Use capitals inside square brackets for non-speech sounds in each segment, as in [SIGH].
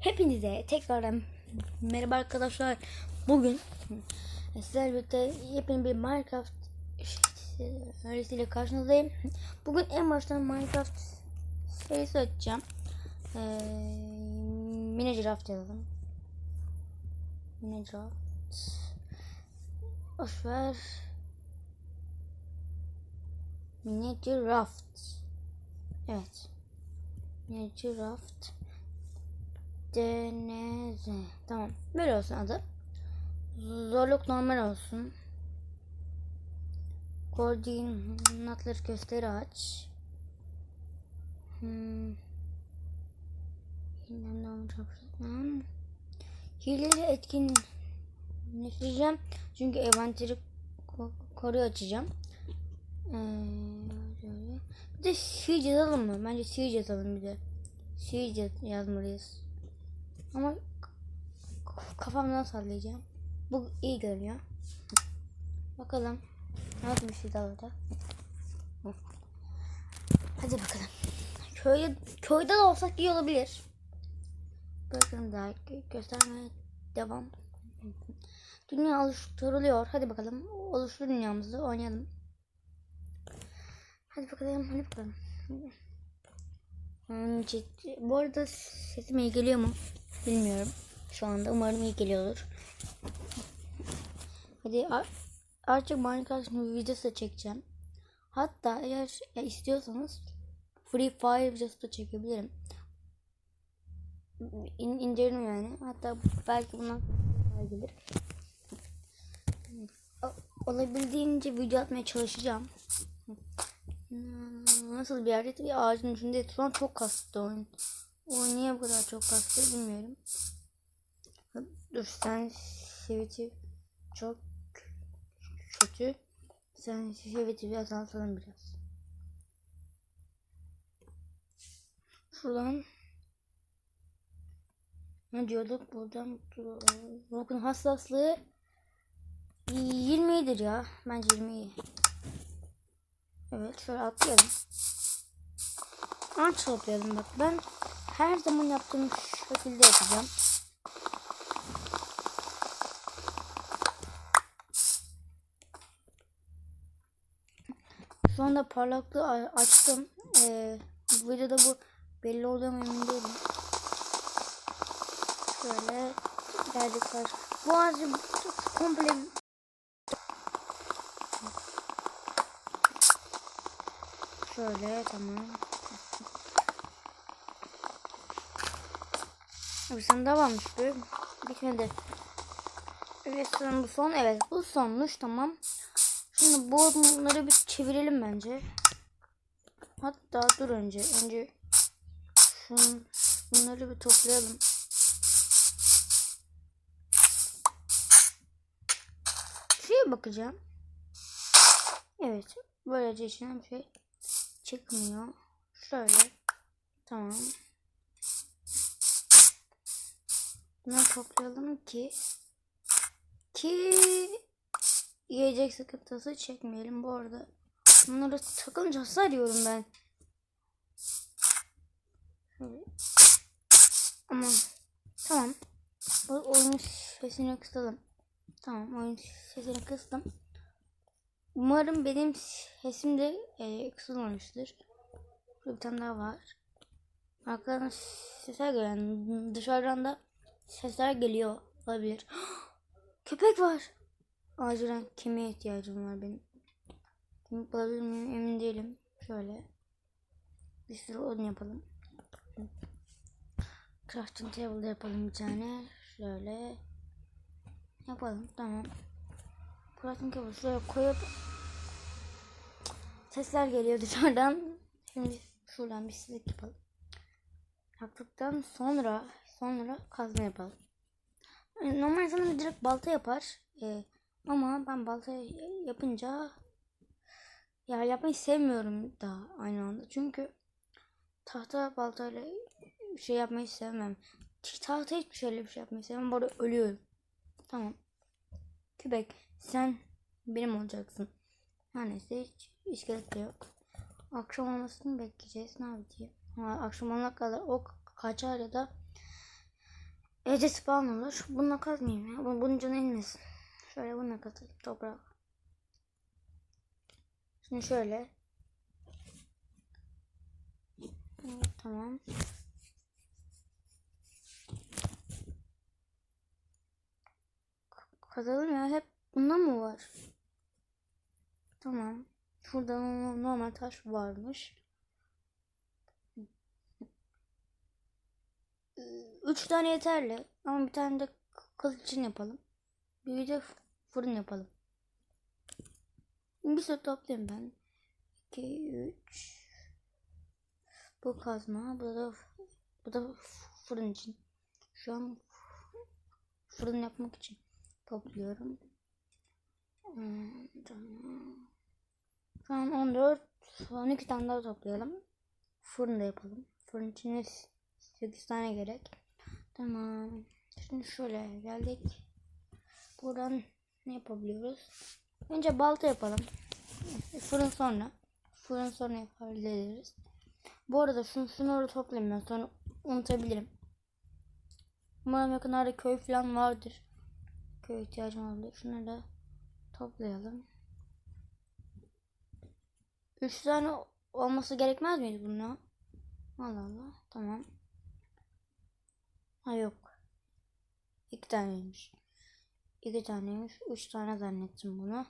Hepinize tekrardan merhaba arkadaşlar. Bugün sizlerle yepyeni bir Minecraft serisiyle karşınızdayım. Bugün en baştan Minecraft serisi açacağım. Ee, Minecraft yazalım. Minecraft. Boşver. Minecraft. Evet. Minecraft. Deneze. Tamam. Böyle olsun adı. Zorluk normal olsun. Koordinatları gösteri aç. Hmm. Bilmem ne olacak. Hmm. Hileli etkinleştireceğim. Çünkü envanteri ko koruyu açacağım. Ee. Bir de siege yazalım mı? Bence siege yazalım bir de. Siege yazmalıyız. Ama kafamdan sallayacağım. Bu iyi görünüyor. Bakalım. Nasıl bir şey daha orada. Hadi bakalım. Köyde, köyde de olsak iyi olabilir. Bakın daha gö- göstermeye devam. Dünya oluşturuluyor. Hadi bakalım. Oluştur dünyamızı oynayalım. Hadi bakalım. Hadi bakalım. Hmm, Bu arada sesim iyi geliyor mu? Bilmiyorum. Şu anda umarım iyi geliyordur. Hadi ar- artık Minecraft videosu da çekeceğim. Hatta eğer istiyorsanız Free Fire videosu da çekebilirim. İn, indirim yani. Hatta belki bundan sonra gelir. Olabildiğince video atmaya çalışacağım. Nasıl bir yerde? Bir ağacın üstünde. Şu an çok kastı oyun. O niye bu kadar çok kastı bilmiyorum. Dur sen seviti çok kötü. Sen seviti bir azaltalım biraz. Şuradan ne diyorduk buradan Rock'un hassaslığı 20'dir ya. Bence 20 iyi. Evet şöyle atlayalım. Ağaç toplayalım bak ben her zaman yaptığım şekilde yapacağım. Şu anda parlaklığı açtım. Ee, bu videoda bu belli oluyor mu emin değilim. Şöyle geldik var. Bu ağacı komple Şöyle tamam. Bir daha varmış bu. Bitmedi. Evet sanırım bu son. Evet bu sonmuş tamam. Şimdi bu bunları bir çevirelim bence. Hatta dur önce. Önce şun, bunları bir toplayalım. Şuraya bakacağım. Evet. Böylece içinden bir şey çıkmıyor. Şöyle. Tamam. Bunları toplayalım ki ki yiyecek sıkıntısı çekmeyelim. Bu arada bunları takınca hasar yiyorum ben. Şöyle. Aman. Tamam. Bu oyun sesini kısalım. Tamam oyun sesini kıstım. Umarım benim sesim de e, kısılmamıştır. Burada bir tane daha var. Arkadan geliyor. Yani dışarıdan da sesler geliyor. Olabilir. [GASPS] Köpek var. Acilen kemiğe ihtiyacım var benim. Kemik bulabilir miyim emin değilim. Şöyle. Bir sürü odun yapalım. Crafting table yapalım bir tane. Şöyle. Yapalım tamam. Crafting table şuraya koyup Sesler geliyor dışarıdan. Şimdi şuradan bir silik yapalım. Yaptıktan sonra sonra kazma yapalım. Yani normal insanlar direkt balta yapar. Ee, ama ben balta yapınca ya yapmayı sevmiyorum da aynı anda. Çünkü tahta baltayla bir şey yapmayı sevmem. Tahta hiçbir şeyle bir şey yapmayı sevmem. Bu arada ölüyorum. Tamam. Kübek sen benim olacaksın. Her neyse hiç iskelet de yok. Akşam olmasını bekleyeceğiz. Ne yapayım? Ha, akşam olana kadar o kaçar ya da Ece spawn olur. Bununla kazmayayım ya. Bunun, canı inmesin. Şöyle bununla kazayım toprağa. Şimdi şöyle. Evet, tamam. Kazalım ya. Hep bundan mı var? Tamam. Şurada no- normal taş varmış. Üç tane yeterli. Ama bir tane de kılıç için yapalım. Bir de fırın yapalım. Bir sürü toplayayım ben. 2, 3. Bu kazma. Bu da bu da fırın için. Şu an fırın yapmak için topluyorum. Hmm. Şu an 14, 12 tane daha toplayalım. Fırın da yapalım. Fırın için 8 tane gerek. Tamam. Şimdi şöyle geldik. Buradan ne yapabiliyoruz? Önce balta yapalım. Fırın sonra. Fırın sonra hallederiz. Bu arada şunu, şunu orada toplayayım sonra unutabilirim. Umarım yakınlarda köy falan vardır. Köy ihtiyacım olabilir. Şunları da toplayalım. Üç tane olması gerekmez miydi bunun? Allah Allah. Tamam. Ha yok. İki taneymiş. İki taneymiş. Üç tane zannettim bunu.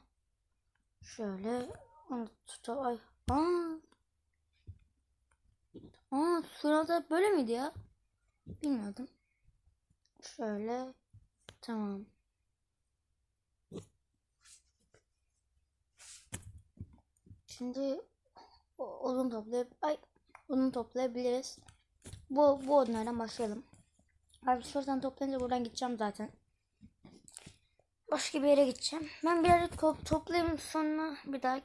Şöyle onu tuta ay. Aa. Aa sırada böyle miydi ya? Bilmiyordum. Şöyle tamam. Şimdi odun toplayıp ay odun toplayabiliriz. Bu bu odunlardan başlayalım. Abi şuradan toplayınca buradan gideceğim zaten. Başka bir yere gideceğim. Ben birazcık top toplayayım sonra bir daha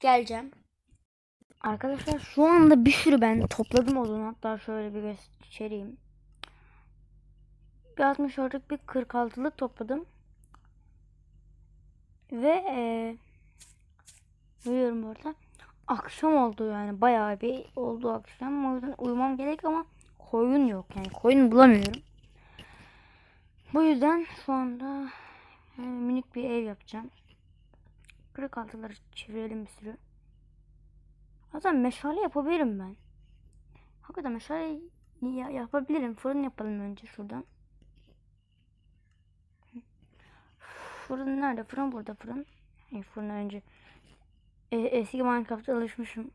geleceğim. Arkadaşlar şu anda bir sürü ben topladım odun. Hatta şöyle bir göstereyim. Bir 64'lük bir 46'lık topladım. Ve eee Uyuyorum bu arada. Akşam oldu yani bayağı bir oldu akşam. O yüzden uyumam gerek ama koyun yok yani koyun bulamıyorum. Bu yüzden şu anda yani minik bir ev yapacağım. Kırık altıları çevirelim bir sürü. Hatta meşale yapabilirim ben. Hakikaten meşale ya- yapabilirim. Fırın yapalım önce şuradan. Fırın nerede? Fırın burada fırın. Hayır, fırın önce e, eski Minecraft'a alışmışım.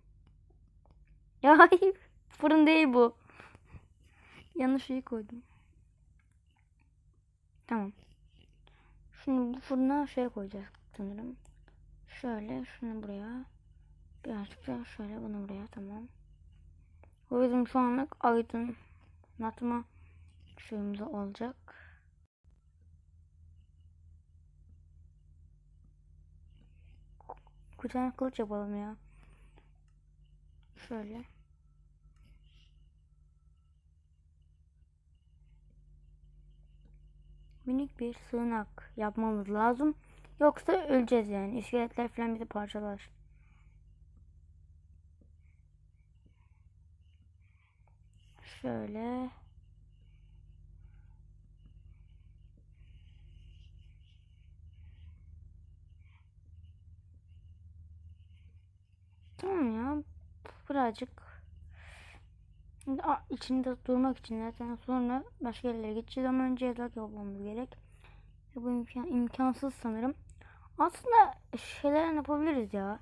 Ya hayır. Fırın değil bu. Yanlış şeyi koydum. Tamam. Şimdi bu fırına şey koyacağız sanırım. Şöyle şunu buraya. Birazcık da şöyle bunu buraya tamam. O bizim şu anlık aydınlatma şeyimiz olacak. Tane kılıç yapalım ya. Şöyle. Minik bir sığınak yapmamız lazım. Yoksa öleceğiz yani. İskeletler falan bizi parçalar. Şöyle. Tamam ya. Birazcık. Şimdi içinde durmak için zaten sonra başka yerlere geçeceğiz ama önce yatak yapmamız gerek. Bu imkan, imkansız sanırım. Aslında şeyler yapabiliriz ya.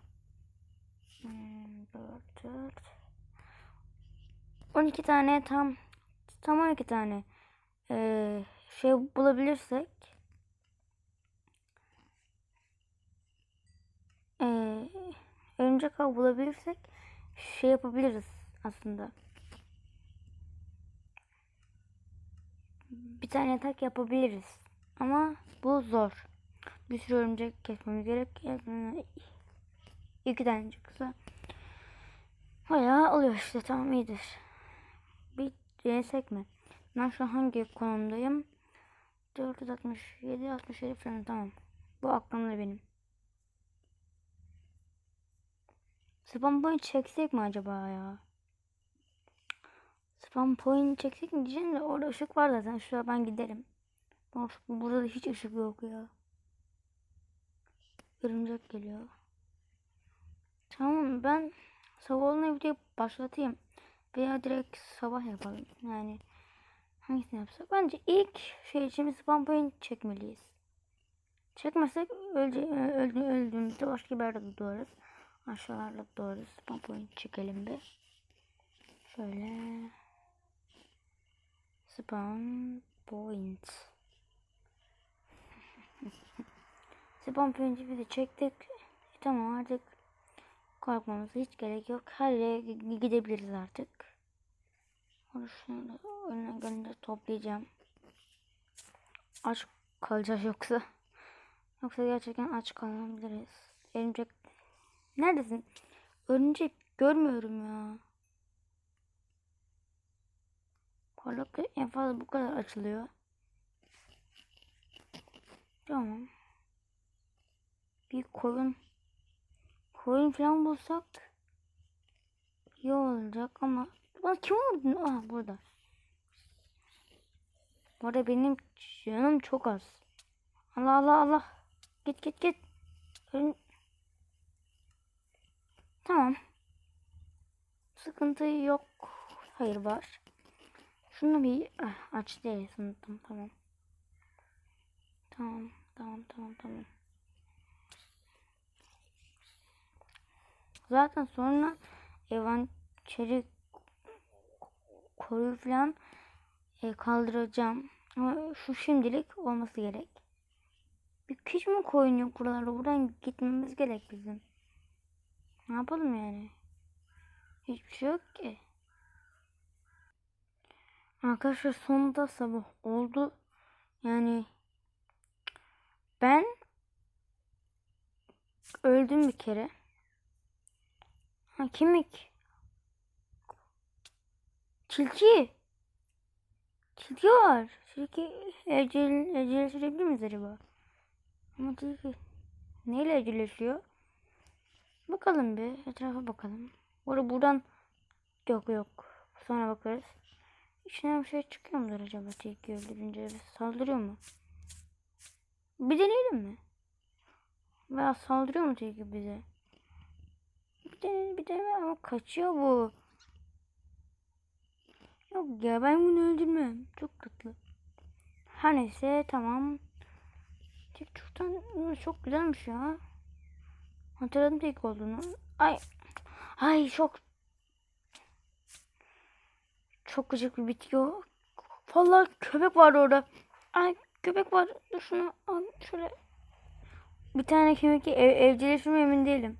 Hmm, dört, dört. 12 tane tam tam 12 tane ee, şey bulabilirsek ee, örümcek ağ bulabilirsek şey yapabiliriz aslında. Bir tane yatak yapabiliriz. Ama bu zor. Bir sürü örümcek kesmemiz gerek. İki tane çıksa bayağı oluyor işte tamam iyidir. Bir denesek mi? Ben şu an hangi konumdayım? 467 67 falan tamam. Bu aklımda benim. Spam point çeksek mi acaba ya? Spam point çeksek mi diyeceğim de orada ışık var zaten. Şuraya ben giderim. Burada da hiç ışık yok ya. Örümcek geliyor. Tamam ben sabah olana video başlatayım. Veya direkt sabah yapalım. Yani hangisini yapsak? Bence ilk şey için spam point çekmeliyiz. Çekmezsek öldü, öldü, öldüğümüzde başka bir yerde doğarız. Aşağılarda doğarız. Spam point çekelim bir. Şöyle. Spam point. Spam point'i de çektik. E, tamam artık korkmamıza hiç gerek yok. Her yere gi- gidebiliriz artık. Şunu da önüne gelince toplayacağım. Aç kalacağız yoksa. Yoksa gerçekten aç kalabiliriz. Örümcek. Neredesin? Örümcek görmüyorum ya. Parlaklık en fazla bu kadar açılıyor. Tamam. Bir koyun. Koyun falan bulsak iyi olacak ama Lan kim vurdu? Ah burada. Bu arada benim canım çok az. Allah Allah Allah. Git git git. Ölüm- Tamam. Sıkıntı yok. Hayır var. Şunu bir ah, aç değil unuttum. Tamam. Tamam tamam tamam tamam. Zaten sonra evançeri koyu falan e, kaldıracağım. Ama şu şimdilik olması gerek. Bir hiç mi koyun yok? Buradan gitmemiz gerek bizim. Ne yapalım yani? Hiçbir şey yok ki. Arkadaşlar sonunda sabah oldu. Yani ben öldüm bir kere. Ha kemik. Tilki. Tilki var. Tilki ecel, ecel sürebilir miyiz acaba? Ama tilki neyle eceleşiyor? Bakalım bir etrafa bakalım. Burada buradan yok yok. Sonra bakarız. İçinden bir şey çıkıyor mudur acaba tilki öldürünce? Saldırıyor mu? Bir deneyelim mi? Veya saldırıyor mu tilki bize? Bir dene, bir dene ama kaçıyor bu. Yok ya ben bunu öldürmem. Çok tatlı. Her neyse tamam. TikTok'tan çok güzelmiş ya. Hatırladım tek olduğunu. Ay. Ay çok. Çok gıcık bir bitiyor. Vallahi köpek var orada. Ay köpek var. Dur şunu al şöyle. Bir tane kemik ev, evcilleşim emin değilim.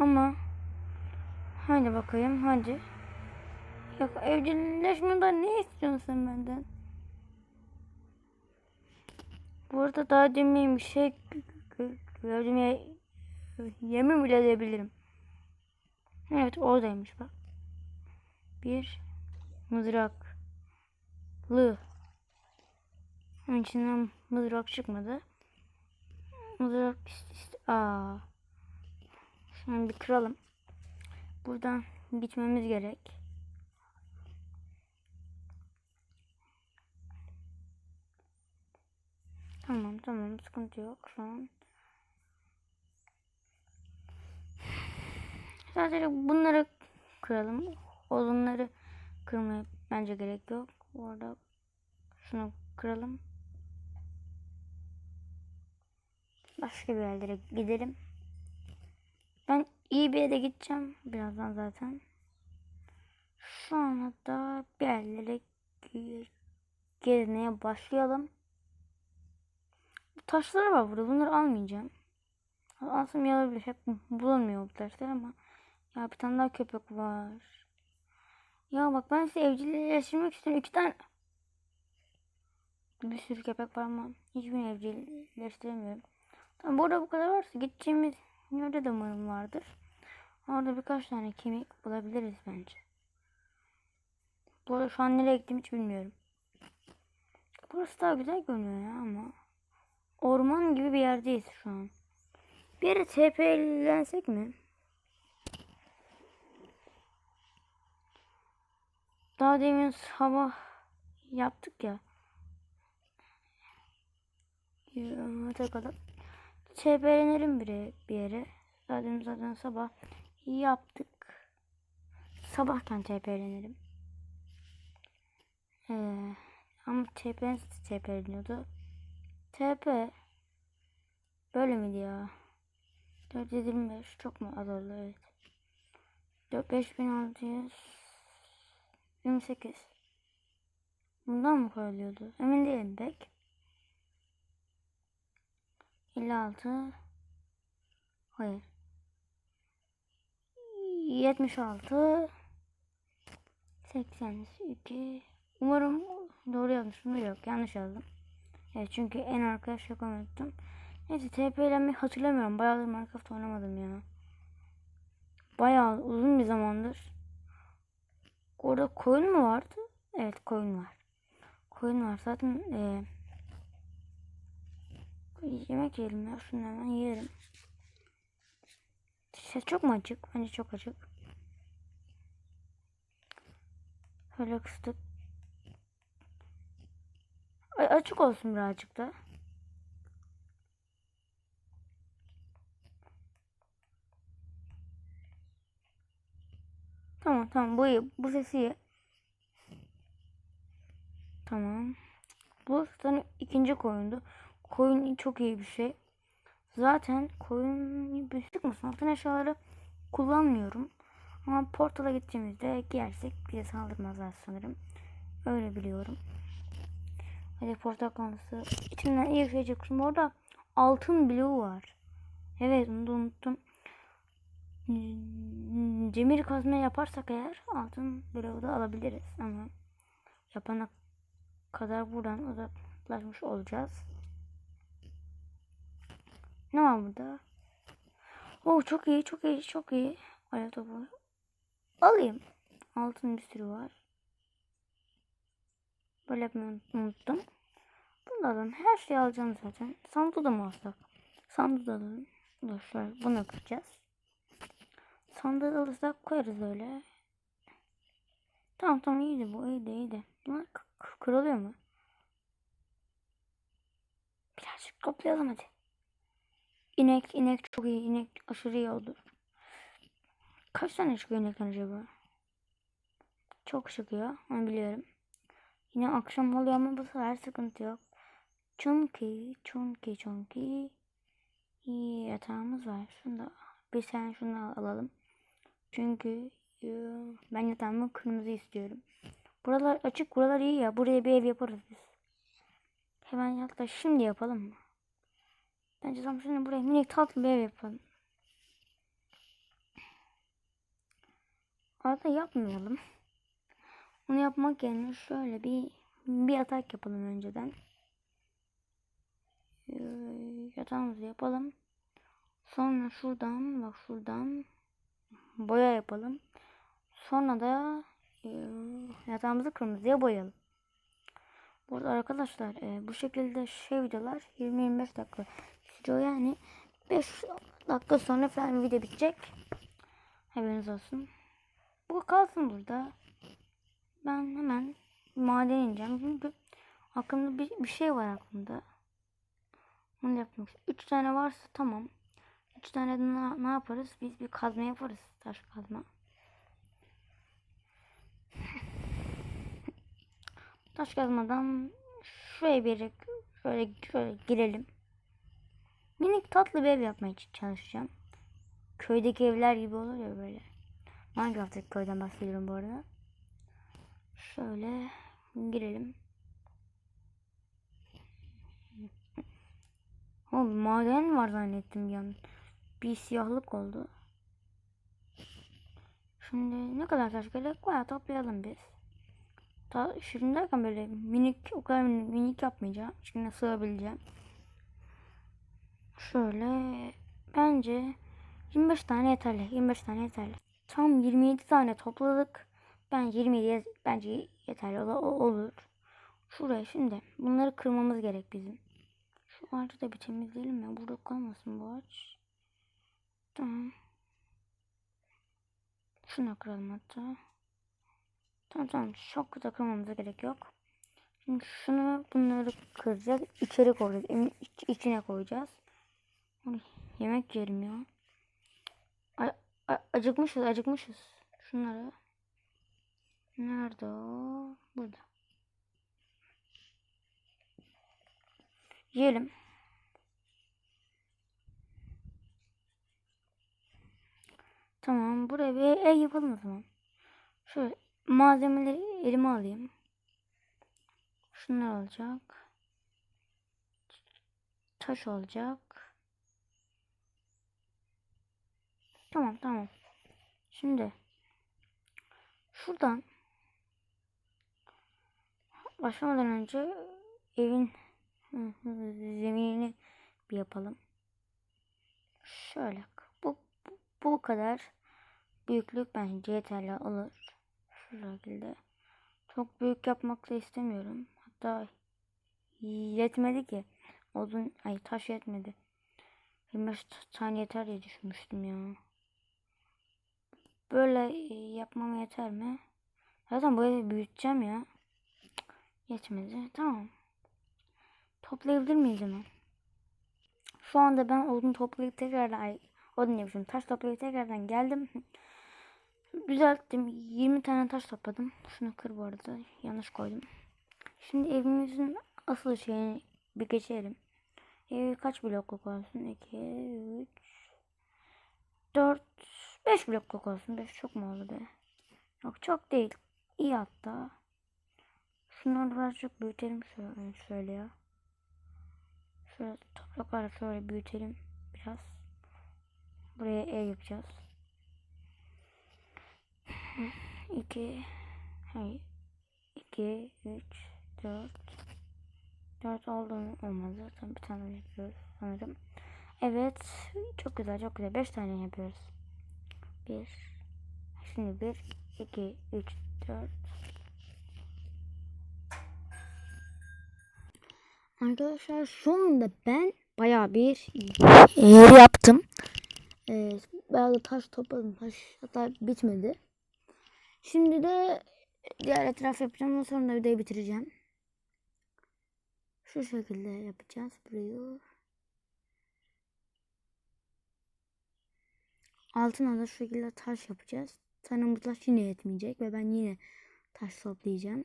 Ama hadi bakayım hadi. Yok evcilleşmeden ne istiyorsun sen benden? Bu arada daha demin bir şey gördüm ya yemin bile edebilirim. Evet oradaymış bak. Bir mızraklı. Onun içinden mızrak çıkmadı. Mızrak işte. Aa. Şunu bir kıralım. Buradan gitmemiz gerek. Tamam tamam sıkıntı yok şu an. Sadece bunları kıralım. Odunları kırmaya bence gerek yok. Orada şunu kıralım. Başka bir yerlere gidelim. Ben iyi bir yere gideceğim birazdan zaten. Şu an hatta bir yerlere gezmeye başlayalım. Bu taşlar var burada. Bunları almayacağım. Alsam iyi olabilir. Hep bulamıyor bu taşlar ama. Ya bir tane daha köpek var. Ya bak ben size evcilleştirmek istiyorum. İki tane. Bir sürü köpek var ama hiçbirini evcilleştiremiyorum. Tamam burada bu kadar varsa gideceğimiz yerde de umarım vardır. Orada birkaç tane kemik bulabiliriz bence. Bu arada şu an nereye gittim hiç bilmiyorum. Burası daha güzel görünüyor ya ama. Orman gibi bir yerdeyiz şu an. Bir yere TP'lensek mi? Daha demin sabah yaptık ya. Yürüme takalım. TP'lenelim bir, yere. Zaten zaten sabah yaptık. Sabahken TP'lenelim. Ee, ama TP nasıl? TP böyle miydi ya? 425 çok mu az oldu evet. 4 5600 28 Bundan mı koyuluyordu? Emin değilim pek. 56 Hayır. 76 82 Umarım doğru yazmışımdır yok yanlış yazdım. Evet çünkü en arkaya şaka unuttum. Neyse TP'lenmeyi hatırlamıyorum. Bayağıdır Minecraft oynamadım ya. Bayağı uzun bir zamandır. Orada koyun mu vardı? Evet koyun var. Koyun var zaten e, yemek yiyelim ya şunu hemen yiyelim. Ses çok mu açık? Bence çok açık. Şöyle kıstık. Açık olsun birazcık da. Tamam tamam bu. Bu sesi iyi. Tamam. Bu zaten ikinci koyundu. Koyun çok iyi bir şey. Zaten koyun bir çıkmasın. Altın eşyaları kullanmıyorum. Ama portala gittiğimizde giyersek bize saldırmazlar sanırım. Öyle biliyorum. Hadi portal konusu. İçinden iyi bir şey çıksın. Orada altın bloğu var. Evet onu da unuttum. Hmm, Demir kazma yaparsak eğer altın bloğu da alabiliriz ama yapana kadar buradan uzaklaşmış olacağız. Ne var burada? Oh çok iyi çok iyi çok iyi. Alev topu. Alayım. Altın bir sürü var. Böyle yapmayı unuttum. Bunu da alalım. Her şeyi alacağım zaten. Sandığı da mı alsak? Sandığı da alalım. Dur bunu kıracağız. Sandığı alırsak koyarız öyle. Tamam tamam iyiydi bu iyiydi iyiydi. Bunlar kırılıyor mu? Birazcık toplayalım hadi. İnek inek çok iyi inek aşırı iyi olur. Kaç tane çıkıyor inekten acaba? Çok çıkıyor onu biliyorum. Yine akşam oluyor ama bu sefer sıkıntı yok. Çünkü çünkü çünkü iyi yatağımız var. Şunu da bir sen şunu alalım. Çünkü e, ben yatağımı kırmızı istiyorum. Buralar açık, buralar iyi ya. Buraya bir ev yaparız biz. Hemen yaklaş şimdi yapalım mı? Bence şimdi buraya minik tatlı bir ev yapalım. Arada yapmayalım. Onu yapmak yerine şöyle bir bir atak yapalım önceden. Ee, yatağımızı yapalım. Sonra şuradan bak şuradan boya yapalım. Sonra da e, yatağımızı kırmızıya boyayalım. Burada arkadaşlar e, bu şekilde şey videolar 20-25 dakika sürüyor yani 5 dakika sonra falan video bitecek. Haberiniz olsun. Bu kalsın burada. Ben hemen maden ineceğim çünkü aklımda bir, bir şey var aklımda. Onu yapmak. 3 tane varsa tamam. 3 tane ne, ne yaparız? Biz bir kazma yaparız. Taş kazma. [LAUGHS] Taş kazmadan şuraya bir şöyle şöyle girelim. Minik tatlı bir ev yapmaya çalışacağım. Köydeki evler gibi olur ya böyle. Minecraft'taki köyden bahsediyorum bu arada. Şöyle girelim. Oğlum maden var zannettim yani. Bir siyahlık oldu. Şimdi ne kadar taş gerek bayağı toplayalım biz. Ta, şimdi derken böyle minik o kadar minik, minik yapmayacağım. Şimdi sığabileceğim. Şöyle bence 25 tane yeterli. 25 tane yeterli. Tam 27 tane topladık. Ben 27 bence yeterli olur. Şuraya şimdi bunları kırmamız gerek bizim. Şu ağacı da bir temizleyelim ya. Burada kalmasın bu ağaç. Tamam. Şunu kıralım hatta. Tamam tamam çok da kırmamıza gerek yok. Şimdi şunu bunları kıracağız. içeri koyacağız. Evin iç- içine koyacağız. Yemek yerim ya. Acıkmışız acıkmışız. Şunları. Nerede o? Burada. Yiyelim. Tamam buraya bir ev yapalım o zaman. Şöyle malzemeleri elime alayım. Şunlar olacak. Taş olacak. Tamam tamam. Şimdi şuradan başlamadan önce evin zeminini bir yapalım. Şöyle bu, bu, bu kadar büyüklük bence yeterli olur. Şu şekilde. Çok büyük yapmak da istemiyorum. Hatta yetmedi ki. Odun, ay taş yetmedi. 25 tane yeter diye düşünmüştüm ya. Böyle e, yapmam yeter mi? Zaten bu evi büyüteceğim ya. Yetmedi. Tamam. Toplayabilir miyiz hemen? Şu anda ben odun toplayıp tekrardan ay odun demişim. Taş toplayıp tekrardan geldim. Düzelttim. 20 tane taş topladım. Şunu kır bu arada. Yanlış koydum. Şimdi evimizin asıl şeyini bir geçelim. Ev kaç blokluk olsun? 2, 3, 4, 5 blokluk olsun. 5 çok mu oldu be? Yok çok değil. İyi hatta. Şunları birazcık büyütelim şöyle ya. Şöyle toprakları şöyle büyütelim biraz. Buraya ev yapacağız. 2 hayır 2 3 4 4 oldu mu? olmadı zaten bir tane yapıyoruz sanırım. Evet çok güzel çok güzel 5 tane yapıyoruz. 1 Şimdi 1 2 3 4 Arkadaşlar şu anda ben baya bir yer yaptım. Ee, bayağı da taş topladım. Taş hatta bitmedi. Şimdi de diğer etraf yapacağım. Ondan sonra da videoyu bitireceğim. Şu şekilde yapacağız burayı. Altına da şu şekilde taş yapacağız. Sanırım bu taş yine yetmeyecek ve ben yine taş toplayacağım.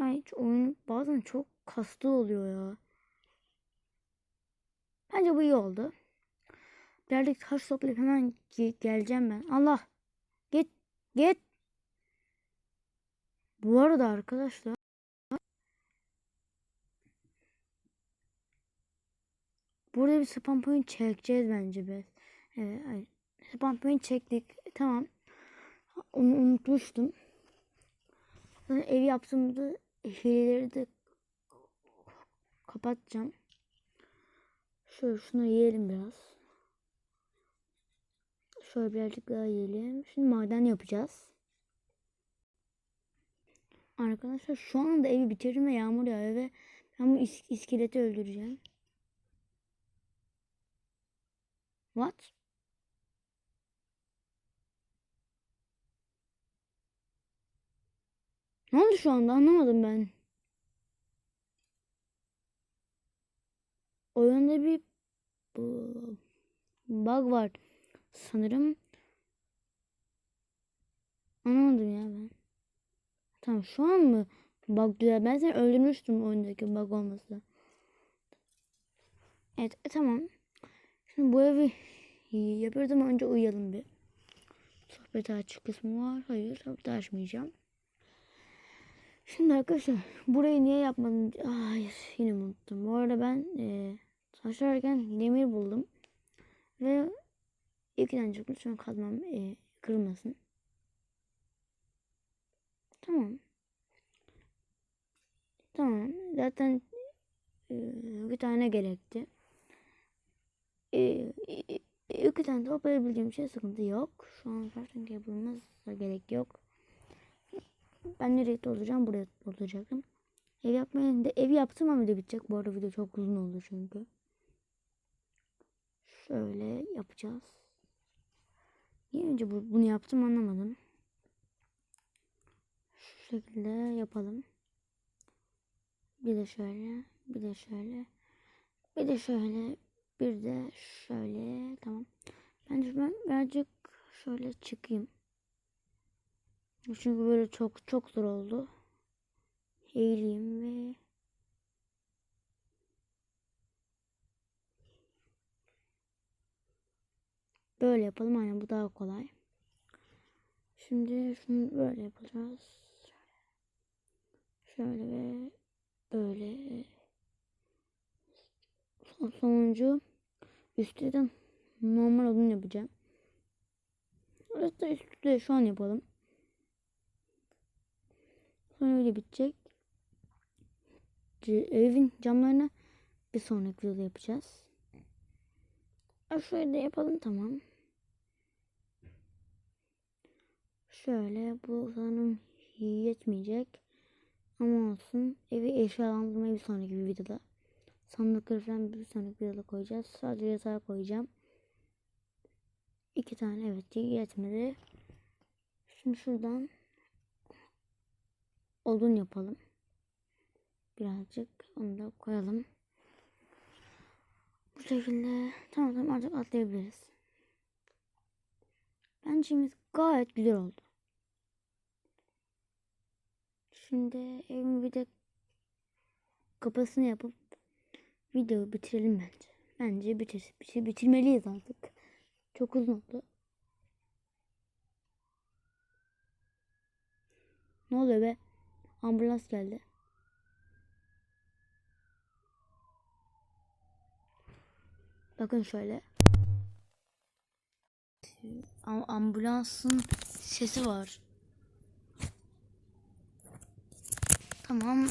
Ay hiç oyun bazen çok kaslı oluyor ya. Bence bu iyi oldu. Birazcık taş toplayıp hemen ge- geleceğim ben. Allah. Git. Git. Bu arada arkadaşlar. Burada bir spam point çekeceğiz bence biz. Evet. Spam point çektik. Tamam. Onu unutmuştum. Zaten ev yaptığımda hileleri de kapatacağım. Şöyle şunu yiyelim biraz. Şöyle birazcık daha yiyelim. Şimdi maden yapacağız. Arkadaşlar şu anda evi bitirdim ve yağmur yağıyor ve ben bu is- iskeleti öldüreceğim. What? Ne oldu şu anda anlamadım ben. Oyunda bir bu, bug var sanırım. Anlamadım ya ben. Tamam şu an mı bug güzel? Ben seni öldürmüştüm oyundaki bug olmasa. Evet e, tamam. Şimdi bu evi yapıyoruz ama önce uyuyalım bir. Sohbet açık kısmı var. Hayır sohbet açmayacağım. Şimdi arkadaşlar burayı niye yapmadım? Aa, Hayır yine unuttum. Bu arada ben e, taşlarken demir buldum. Ve tane çok lütfen kazmam e, kırılmasın. Tamam. Tamam. Zaten e, bir tane gerekti. E, e, iki tane toplayabileceğim şey sıkıntı yok. Şu an zaten yapılmazsa gerek yok. Ben nereye dolduracağım? Buraya dolduracaktım. Ev yapmayı da ev yaptım ama video bitecek. Bu arada video çok uzun oldu çünkü. Şöyle yapacağız. Niye önce bu, bunu yaptım anlamadım. Şu şekilde yapalım. Bir de şöyle, bir de şöyle, bir de şöyle, bir de şöyle. Tamam. Bence ben birazcık şöyle çıkayım. Çünkü böyle çok çok zor oldu. Eğileyim ve böyle yapalım. Aynen bu daha kolay. Şimdi şunu böyle yapacağız. Şöyle ve böyle. Son, sonuncu üstte de normal odun yapacağım. Orası da üstte şu an yapalım. Sonra öyle bitecek. Evin camlarını bir sonraki videoda yapacağız. Şöyle de yapalım tamam. Şöyle bu sanırım yetmeyecek. Ama olsun. Evi eşyalandırmayı bir sonraki bir videoda. Sandıkları falan bir sonraki videoda koyacağız. Sadece yatağa koyacağım. İki tane evet yetmedi. Şimdi şuradan odun yapalım. Birazcık onu da koyalım. Bu şekilde tamam tamam artık atlayabiliriz. Bence gayet güzel oldu. Şimdi evin bir de kapısını yapıp videoyu bitirelim bence. Bence bitir, bitir, bitirmeliyiz artık. Çok uzun oldu. Ne oluyor be? Ambulans geldi. Bakın şöyle. Am- ambulansın sesi var. Tamam.